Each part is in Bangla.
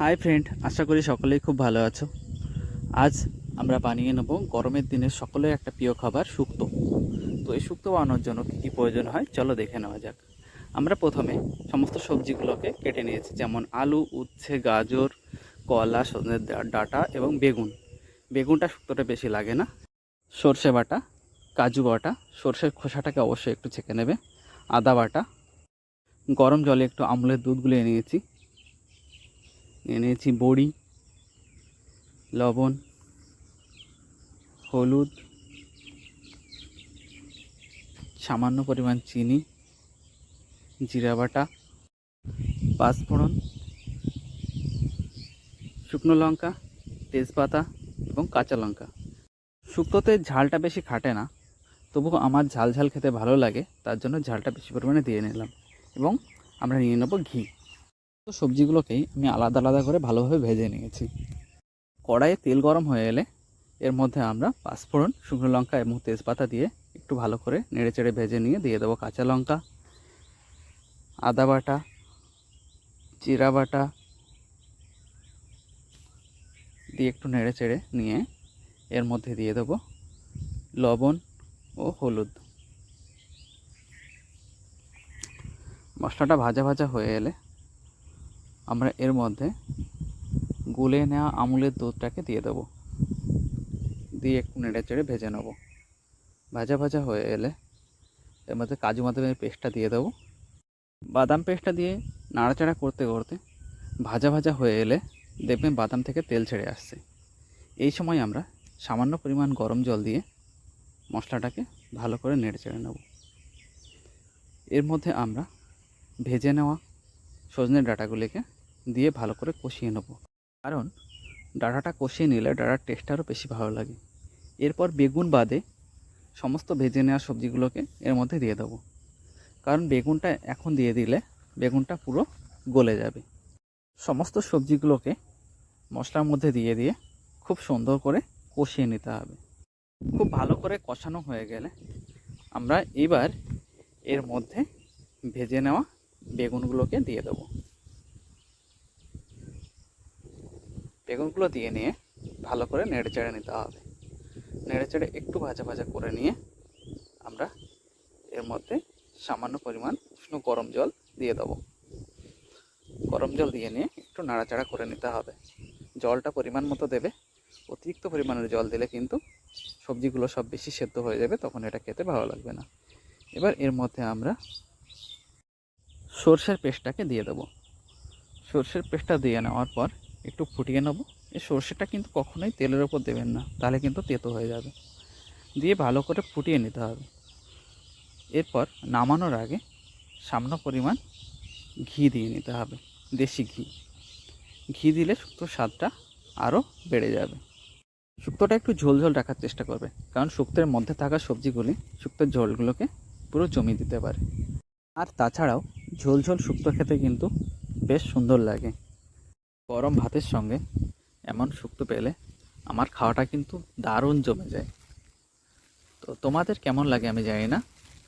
হাই ফ্রেন্ড আশা করি সকলেই খুব ভালো আছো। আজ আমরা বানিয়ে নেব গরমের দিনে সকলের একটা প্রিয় খাবার, শুক্তো। তো এই শুক্তো বানানোর জন্য কী কী প্রয়োজন হয়, চলো দেখে নেওয়া যাক। আমরা প্রথমে সমস্ত সবজিগুলোকে কেটে নিয়েছি, যেমন আলু, উচ্ছে, গাজর, কলা সজনের ডাঁটা এবং বেগুন। বেগুনটা শুক্তোটা বেশি লাগে না। সর্ষে বাটা, কাজু বাটা, সর্ষের খোসাটাকে অবশ্যই একটু ছেঁকে নেবে। আদা বাটা, গরম জলে একটু আমলের দুধ গুলিয়ে নিয়েছি। নিয়েছি বড়ি, লবণ, হলুদ, সামান্য পরিমাণ চিনি, জিরা বাটা, পাঁচফোড়ন, শুকনো লঙ্কা, তেজপাতা এবং কাঁচা লঙ্কা। শুক্তোতে ঝালটা বেশি খাটে না তবু আমার ঝাল ঝাল খেতে ভালো লাগে, তার জন্য ঝালটা বেশি পরিমাণে দিয়ে নিলাম এবং আমরা নিয়ে নেব ঘি। তো সবজিগুলোকেই আমি আলাদা আলাদা করে ভালোভাবে ভেজে নিয়েছি। কড়াইয়ে তেল গরম হয়ে এলে এর মধ্যে আমরা পাঁচফোড়ন, শুকনো লঙ্কা এবং তেজপাতা দিয়ে একটু ভালো করে নেড়ে চেড়ে ভেজে নিয়ে দিয়ে দেবো কাঁচা লঙ্কা, আদা বাটা, জিরা বাটা দিয়ে একটু নেড়ে চেড়ে নিয়ে এর মধ্যে দিয়ে দেবো লবণ ও হলুদ। মশলাটা ভাজা ভাজা হয়ে এলে আমরা এর মধ্যে গুলে নেওয়া আমুলের দুধটাকে দিয়ে দেবো। দিয়ে একটু নেড়ে চেড়ে ভেজে নেব। ভাজা ভাজা হয়ে এলে এর মধ্যে কাজু বাদামের পেস্টটা দিয়ে দেবো। বাদাম পেস্টটা দিয়ে নাড়াচাড়া করতে করতে ভাজা ভাজা হয়ে এলে দেখবেন বাদাম থেকে তেল ছেড়ে আসছে। এই সময় আমরা সামান্য পরিমাণ গরম জল দিয়ে মশলাটাকে ভালো করে নেড়ে চেড়ে নেব। এর মধ্যে আমরা ভেজে নেওয়া সজনের ডাঁটাগুলিকে দিয়ে ভালো করে কষিয়ে নেব। কারণ ডাঁটাটা কষিয়ে নিলে ডাঁটার টেস্ট আরও বেশি ভালো লাগে। এরপর বেগুন বাদে সমস্ত ভেজে নেওয়া সবজিগুলোকে এর মধ্যে দিয়ে দেবো। কারণ বেগুনটা এখন দিয়ে দিলে বেগুনটা পুরো গলে যাবে। সমস্ত সবজিগুলোকে মশলার মধ্যে দিয়ে দিয়ে খুব সুন্দর করে কষিয়ে নিতে হবে। খুব ভালো করে কষানো হয়ে গেলে আমরা এবার এর মধ্যে ভেজে নেওয়া বেগুনগুলোকে দিয়ে দেবো। বেগুনগুলো দিয়ে নিয়ে ভালো করে নেড়ে চেড়ে নিতে হবে। নেড়ে চেড়ে একটু ভাজা ভাজা করে নিয়ে আমরা এর মধ্যে সামান্য পরিমাণ উষ্ণ গরম জল দিয়ে দেবো। গরম জল দিয়ে নিয়ে একটু নাড়াচাড়া করে নিতে হবে। জলটা পরিমাণ মতো দেবে। অতিরিক্ত পরিমাণের জল দিলে কিন্তু সবজিগুলো সব বেশি সেদ্ধ হয়ে যাবে, তখন এটা খেতে ভালো লাগবে না। এবার এর মধ্যে আমরা সর্ষের পেস্টটাকে দিয়ে দেবো। সর্ষের পেস্টটা দিয়ে নেওয়ার পর একটু ফুটিয়ে নেব। এই সর্ষেটা কিন্তু কখনোই তেলের ওপর দেবেন না, তাহলে কিন্তু তেতো হয়ে যাবে। দিয়ে ভালো করে ফুটিয়ে নিতে হবে। এরপর নামানোর আগে সামান্য পরিমাণ ঘি দিয়ে নিতে হবে, দেশি ঘি। ঘি দিলে শুক্তোর স্বাদটা আরও বেড়ে যাবে। শুক্তোটা একটু ঝোল ঝোল রাখার চেষ্টা করবে, কারণ শুক্তোর মধ্যে থাকা সবজিগুলি শুক্তোর ঝোলগুলোকে পুরো জমিয়ে দিতে পারে। আর তাছাড়াও ঝোল ঝোল শুক্তো খেতে কিন্তু বেশ সুন্দর লাগে। গরম ভাতের সঙ্গে এমন শুক্তো পেলে আমার খাওয়াটা কিন্তু দারুণ জমে যায়। তো তোমাদের কেমন লাগে আমি জানি না,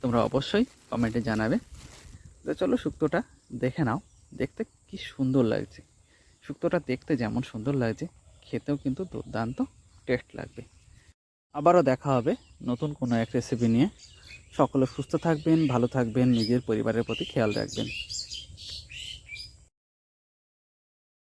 তোমরা অবশ্যই কমেন্টে জানাবে। তো চলো শুক্তোটা দেখে নাও, দেখতে কি সুন্দর লাগছে। শুক্তোটা দেখতে যেমন সুন্দর লাগছে, খেতেও কিন্তু দুর্দান্ত টেস্ট লাগবে। আবারও দেখা হবে নতুন কোনো এক রেসিপি নিয়ে। সকলে সুস্থ থাকবেন, ভালো থাকবেন, নিজের পরিবারের প্রতি খেয়াল রাখবেন।